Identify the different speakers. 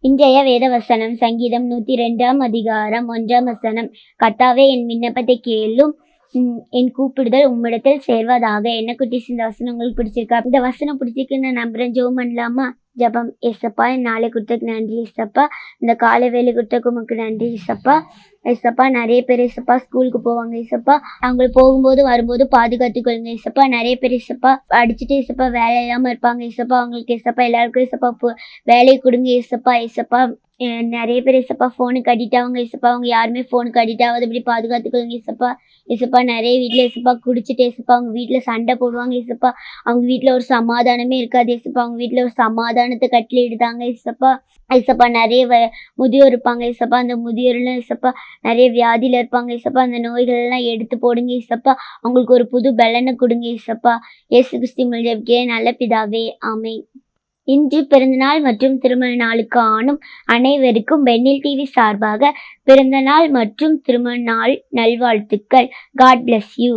Speaker 1: இன்றைய வேதவசனம் சங்கீதம் நூத்தி ரெண்டாம் அதிகாரம் ஒன்றாம் வசனம். கத்தாவே என் விண்ணப்பத்தை கேளும். என் கூப்பிடுதல் உம்மிடத்தில் சேர்வதாக. என்ன குட்டி இந்த வசனம் உங்களுக்கு பிடிச்சிருக்கா? இந்த வசனம் பிடிச்சிருக்குன்னு நம்புறேன். ஜோ பண்ணலாமா? ஜபம். ஏசப்பா நாளை கொடுத்ததுக்கு நன்றி ஏசப்பா. இந்த காலை வேலை கொடுத்ததுக்கு உமக்கு நன்றி ஏசப்பா. ஏசப்பா நிறைய பேர் ஏசப்பா ஸ்கூலுக்கு போவாங்க ஏசப்பா. அவங்களை போகும்போது வரும்போது பாதுகாத்துக்கொள்ளுங்க ஏசப்பா. நிறைய பேர் ஏசப்பா அடிச்சுட்டு ஏசப்பா வேலை இல்லாமல் இருப்பாங்க ஏசப்பா. அவங்களுக்கு ஏசப்பா எல்லாருக்கும் ஏசப்பா போ- வேலையை கொடுங்க ஏசப்பா ஏசப்பா. நிறைய பேர் இசப்பா ஃபோனுக்கு அடிக்ட் ஆவாங்க இசப்பா அவங்க யாருமே ஃபோனுக்கு அடிக்ட் ஆகாது இப்படி பாதுகாத்துக்கோங்க இசப்பா. இசப்பா நிறைய வீட்டில் இசப்பா குடிச்சிட்டு இசப்பா அவங்க வீட்டில் சண்டை போடுவாங்க இசப்பா. அவங்க வீட்டில் ஒரு சமாதானமே இருக்காது இசப்பா. அவங்க வீட்டில் ஒரு சமாதானத்தை கட்டளையிடுதாங்க இசப்பா. இசப்பா நிறைய வ முதியோர் இருப்பாங்க இசப்பா. அந்த முதியோர்லாம் இசப்பா நிறைய வியாதியில் இருப்பாங்க இசப்பா. அந்த நோய்கள்லாம் எடுத்து போடுங்க இசப்பா. அவங்களுக்கு ஒரு புது பலனை கொடுங்க இசப்பா. இயேசு கிறிஸ்து மொழி நல்ல பிதாவே. ஆமை இன்று பிறந்தநாள் மற்றும் திருமண நாளுக்கு ஆணும் அனைவருக்கும் பெண்ணில் டிவி சார்பாக பிறந்தநாள் மற்றும் திருமண நாள் நல்வாழ்த்துக்கள். God bless you